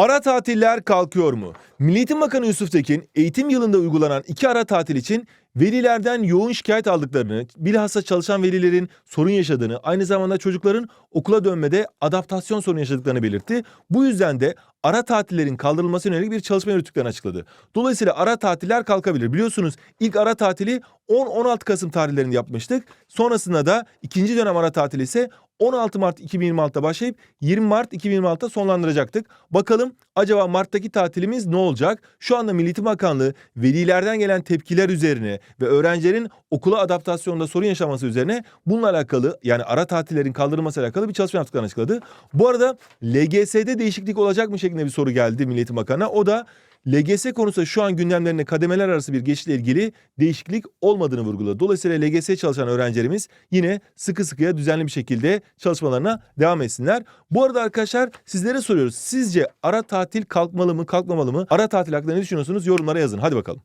Ara tatiller kalkıyor mu? Milli Bakanı Yusuf Tekin, eğitim yılında uygulanan iki ara tatil için velilerden yoğun şikayet aldıklarını, bilhassa çalışan velilerin sorun yaşadığını, aynı zamanda çocukların okula dönmede adaptasyon sorunu yaşadıklarını belirtti. Bu yüzden de ara tatillerin kaldırılması yönelik bir çalışma yürüttüklerini açıkladı. Dolayısıyla ara tatiller kalkabilir. Biliyorsunuz ilk ara tatili 10-16 Kasım tarihlerinde yapmıştık. Sonrasında da ikinci dönem ara tatili ise 16 Mart 2026'da başlayıp 20 Mart 2026'da sonlandıracaktık. Bakalım acaba Mart'taki tatilimiz ne olacak? Şu anda Milli Eğitim Bakanlığı velilerden gelen tepkiler üzerine ve öğrencilerin okula adaptasyonda sorun yaşaması üzerine bununla alakalı yani ara tatillerin kaldırılması alakalı bir çalışma yaptıklarını açıkladı. Bu arada LGS'de değişiklik olacak mı şeklinde bir soru geldi Milli Eğitim Bakanı'na. O da LGS konusunda şu an gündemlerine kademeler arası bir geçişle ilgili değişiklik olmadığını vurguladı. Dolayısıyla LGS çalışan öğrencilerimiz yine sıkı sıkıya düzenli bir şekilde çalışmalarına devam etsinler. Bu arada arkadaşlar sizlere soruyoruz. Sizce ara tatil kalkmalı mı kalkmamalı mı? Ara tatil hakkında ne düşünüyorsunuz? Yorumlara yazın. Hadi bakalım.